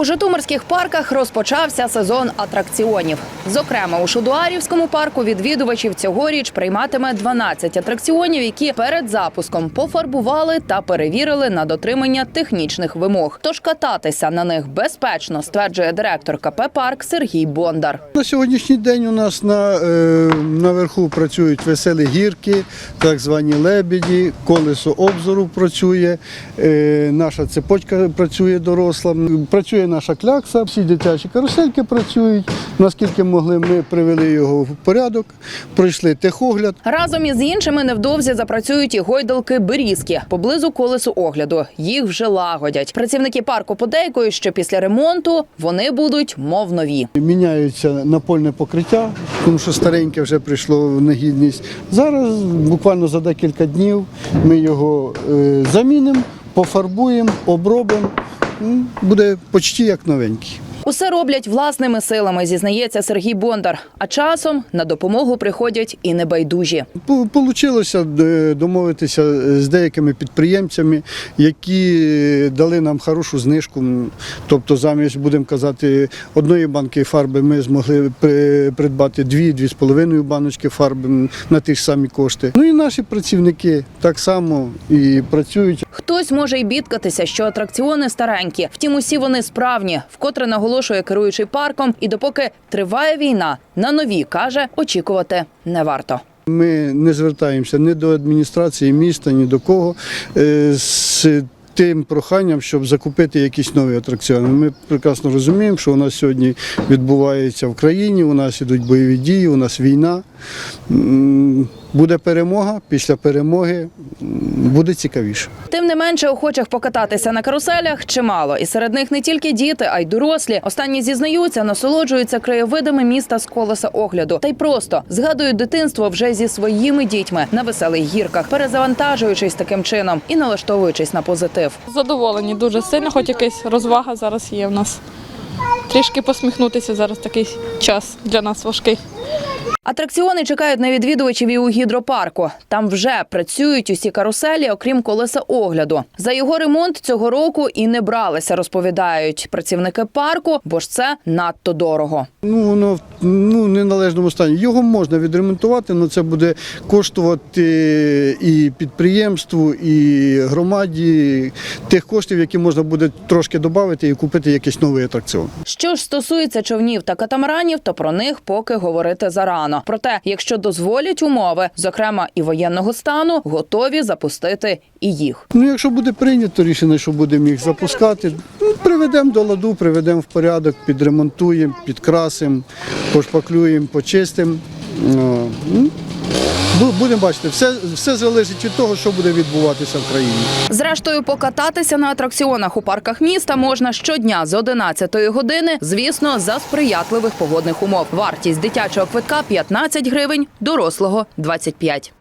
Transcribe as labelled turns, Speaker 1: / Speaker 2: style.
Speaker 1: У Житомирських парках розпочався сезон атракціонів. Зокрема, у Шудуарівському парку відвідувачів цьогоріч прийматиме 12 атракціонів, які перед запуском пофарбували та перевірили на дотримання технічних вимог. Тож кататися на них безпечно, стверджує директор КП Парк Сергій Бондар.
Speaker 2: На сьогоднішній день у нас на, е, наверху працюють веселі гірки, так звані лебеді, колесо обзору працює, е, наша цепочка працює доросла, працює наша клякса, всі дитячі карусельки працюють. Наскільки могли, ми привели його в порядок, пройшли техогляд.
Speaker 1: Разом із іншими невдовзі запрацюють і гойдалки Берізки поблизу колесу огляду. Їх вже лагодять. Працівники парку подейкують, що після ремонту вони будуть мов нові.
Speaker 2: Міняються напольне покриття, тому що стареньке вже прийшло в негідність. Зараз буквально за декілька днів ми його е, замінимо, пофарбуємо, обробимо. Буде почти як новенький.
Speaker 1: Усе роблять власними силами, зізнається Сергій Бондар. А часом на допомогу приходять і небайдужі.
Speaker 2: По- Получилося е, домовитися з деякими підприємцями, які дали нам хорошу знижку. Тобто, замість, будемо казати, одної банки фарби ми змогли придбати дві-дві з половиною баночки фарби на ті ж самі кошти. Ну і наші працівники так само і працюють.
Speaker 1: Хтось може й бідкатися, що атракціони старенькі. Втім, усі вони справні, вкотре наголошує керуючий парком. І допоки триває війна, на нові каже, очікувати не варто.
Speaker 2: Ми не звертаємося ні до адміністрації міста, ні до кого е, з тим проханням, щоб закупити якісь нові атракціони. Ми прекрасно розуміємо, що у нас сьогодні відбувається в країні, у нас ідуть бойові дії, у нас війна. Буде перемога, після перемоги буде цікавіше.
Speaker 1: Тим не менше, охочих покататися на каруселях чимало, і серед них не тільки діти, а й дорослі. Останні зізнаються, насолоджуються краєвидами міста з колеса огляду, та й просто згадують дитинство вже зі своїми дітьми на веселих гірках, перезавантажуючись таким чином і налаштовуючись на позитив.
Speaker 3: Задоволені дуже сильно, хоч якась розвага зараз є в нас. Трішки посміхнутися зараз такий час для нас важкий.
Speaker 1: Атракціони чекають на відвідувачів і у гідропарку. Там вже працюють усі каруселі, окрім колеса огляду. За його ремонт цього року і не бралися, розповідають працівники парку, бо ж це надто дорого.
Speaker 2: Ну, воно в ну, неналежному стані. Його можна відремонтувати, але це буде коштувати і підприємству, і громаді тих коштів, які можна буде трошки додати і купити якийсь новий атракціон.
Speaker 1: Що ж стосується човнів та катамаранів, то про них поки говорити зарано. Проте, якщо дозволять умови, зокрема і воєнного стану, готові запустити і їх.
Speaker 2: Ну, якщо буде прийнято рішення, що будемо їх запускати, ну, приведемо до ладу, приведемо в порядок, підремонтуємо, підкрасимо, пошпаклюємо, почистимо. Ну, Будемо бачити, все, все залежить від того, що буде відбуватися в країні.
Speaker 1: Зрештою, покататися на атракціонах у парках міста можна щодня з 11 години, звісно, за сприятливих погодних умов. Вартість дитячого квитка 15 гривень, дорослого 25.